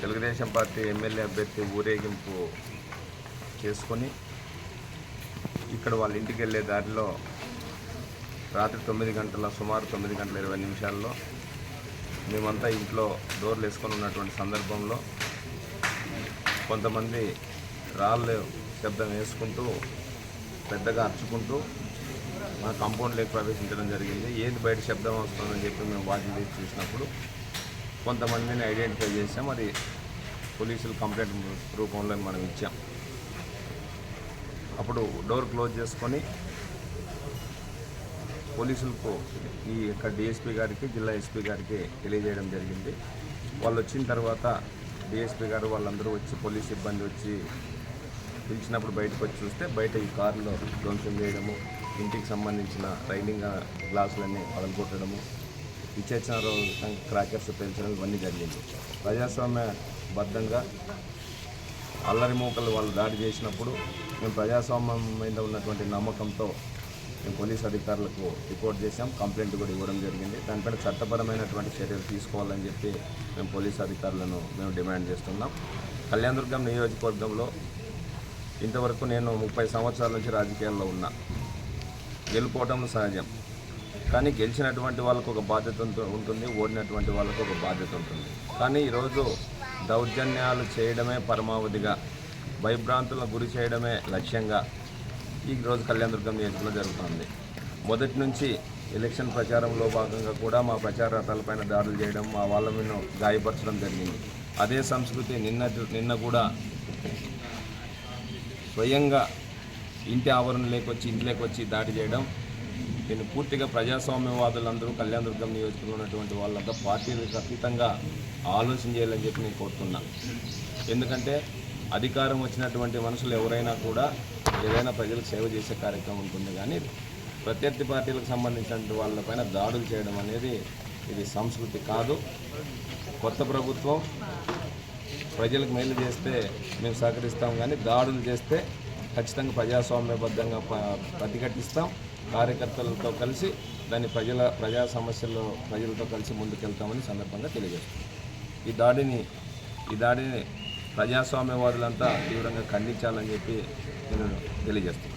Telugu Desam party MLA అభ్యర్థి ఊరేగింపు చేసుకొని ఇక్కడ వాళ్ళ ఇంటికి వెళ్ళే దారిలో రాత్రి తొమ్మిది గంటల సుమారు తొమ్మిది గంటల ఇరవై నిమిషాల్లో మేమంతా ఇంట్లో డోర్లు వేసుకొని ఉన్నటువంటి సందర్భంలో కొంతమంది రాళ్ళు శబ్దం వేసుకుంటూ పెద్దగా అరుచుకుంటూ మా కాంపౌండ్లోకి ప్రవేశించడం జరిగింది. ఏది బయట శబ్దం వస్తుందని చెప్పి మేము వాటిని తీసి చూసినప్పుడు కొంతమందిని ఐడెంటిఫై చేసాం. అది పోలీసులు కంప్లైంట్ రూపంలో మనం ఇచ్చాం. అప్పుడు డోర్ క్లోజ్ చేసుకొని పోలీసులకు ఈ యొక్క డిఎస్పీ గారికి జిల్లా ఎస్పీ గారికి తెలియజేయడం జరిగింది. వాళ్ళు వచ్చిన తర్వాత డిఎస్పీ గారు వాళ్ళందరూ వచ్చి పోలీస్ సిబ్బంది వచ్చి పిలిచినప్పుడు బయటకు వచ్చి చూస్తే బయట ఈ కారులో ధ్వంసం చేయడము ఇంటికి సంబంధించిన రైలింగ్ గ్లాసులన్నీ పగలగొట్టడము విచేచన క్రాకర్స్ పెంచడం ఇవన్నీ జరిగింది. ప్రజాస్వామ్య బద్ధంగా అల్లరి మూకలు వాళ్ళు దాడి చేసినప్పుడు మేము ప్రజాస్వామ్యం మీద ఉన్నటువంటి నమ్మకంతో మేము పోలీస్ అధికారులకు రిపోర్ట్ చేసాం కంప్లైంట్ కూడా ఇవ్వడం జరిగింది. దానిపైన చట్టపరమైనటువంటి చర్యలు తీసుకోవాలని చెప్పి మేము పోలీస్ అధికారులను మేము డిమాండ్ చేస్తున్నాం. కళ్యాణదుర్గం నియోజకవర్గంలో ఇంతవరకు నేను ముప్పై సంవత్సరాల నుంచి రాజకీయాల్లో ఉన్నా. గెలుపోవడం సహజం. కానీ గెలిచినటువంటి వాళ్ళకు ఒక బాధ్యత ఉంటుంది ఓడినటువంటి వాళ్ళకు ఒక బాధ్యత ఉంటుంది. కానీ ఈరోజు దౌర్జన్యాలు చేయడమే పరమావధిగా భయభ్రాంతులకు గురి చేయడమే లక్ష్యంగా ఈరోజు కళ్యాణదుర్గం నియోజకవర్గంలో జరుగుతుంది. మొదటి నుంచి ఎలక్షన్ ప్రచారంలో భాగంగా కూడా మా ప్రచార రథాలపైన దాడులు చేయడం మా వాళ్ళ మీద గాయపరచడం జరిగింది. అదే సంస్కృతి నిన్న నిన్న కూడా స్వయంగా ఇంటి ఆవరణ వచ్చి ఇంట్లోకి వచ్చి దాడి చేయడం దీన్ని పూర్తిగా ప్రజాస్వామ్యవాదులందరూ కళ్యాణదుర్గం నియోజకవర్గంలో ఉన్నటువంటి వాళ్ళంతా పార్టీలకు అతీతంగా ఆలోచన చేయాలని చెప్పి నేను కోరుతున్నా ఎందుకంటే అధికారం వచ్చినటువంటి మనుషులు ఎవరైనా కూడా ఏదైనా ప్రజలకు సేవ చేసే కార్యక్రమం ఉంటుంది కానీ ప్రత్యర్థి పార్టీలకు సంబంధించినటువంటి వాళ్ళపైన దాడులు చేయడం అనేది ఇది సంస్కృతి కాదు. కొత్త ప్రభుత్వం ప్రజలకు మేలు చేస్తే మేము సహకరిస్తాం కానీ దాడులు చేస్తే ఖచ్చితంగా ప్రజాస్వామ్యబద్ధంగా ప- ప్రతిఘటిస్తాం. కార్యకర్తలతో కలిసి దాన్ని ప్రజల ప్రజా సమస్యల్లో ప్రజలతో కలిసి ముందుకెళ్తామని సందర్భంగా తెలియజేస్తున్నాం. ఈ దాడిని ఈ దాడిని ప్రజాస్వామ్యవాదులంతా తీవ్రంగా ఖండించాలని చెప్పి నేను తెలియజేస్తున్నాను.